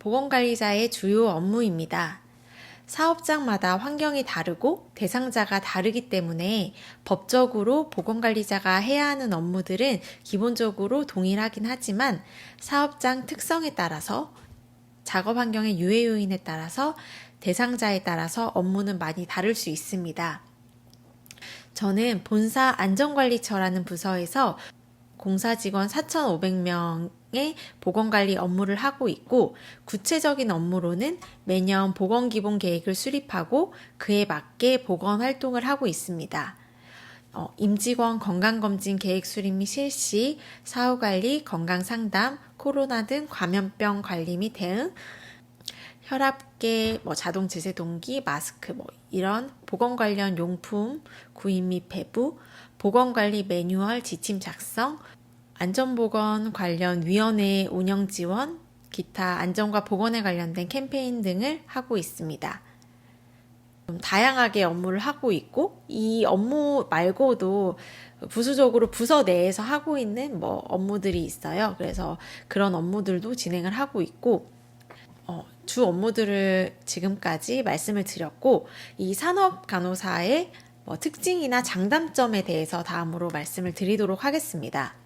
보건관리자의 주요 업무입니다. 사업장마다 환경이 다르고 대상자가 다르기 때문에 법적으로 보건관리자가 해야 하는 업무들은 기본적으로 동일하긴 하지만 사업장 특성에 따라서 작업 환경의 유해 요인에 따라서 대상자에 따라서 업무는 많이 다를 수 있습니다. 저는 본사 안전관리처라는 부서에서 공사 직원 4,500명 의 보건관리 업무를 하고 있고 구체적인 업무로는 매년 보건기본 계획을 수립하고 그에 맞게 보건 활동을 하고 있습니다. 어, 임직원 건강검진 계획 수립 및 실시, 사후관리, 건강상담, 코로나 등 감염병 관리 및 대응, 혈압계, 뭐 자동 제세 동기, 마스크 뭐 이런 보건 관련 용품 구입 및 배부, 보건 관리 매뉴얼 지침 작성, 안전보건 관련 위원회 운영 지원, 기타 안전과 보건에 관련된 캠페인 등을 하고 있습니다. 좀 다양하게 업무를 하고 있고 이 업무 말고도 부수적으로 부서 내에서 하고 있는 뭐 업무들이 있어요. 그래서 그런 업무들도 진행을 하고 있고 어, 주 업무들을 지금까지 말씀을 드렸고 이 산업 간호사의 뭐 특징이나 장단점에 대해서 다음으로 말씀을 드리도록 하겠습니다.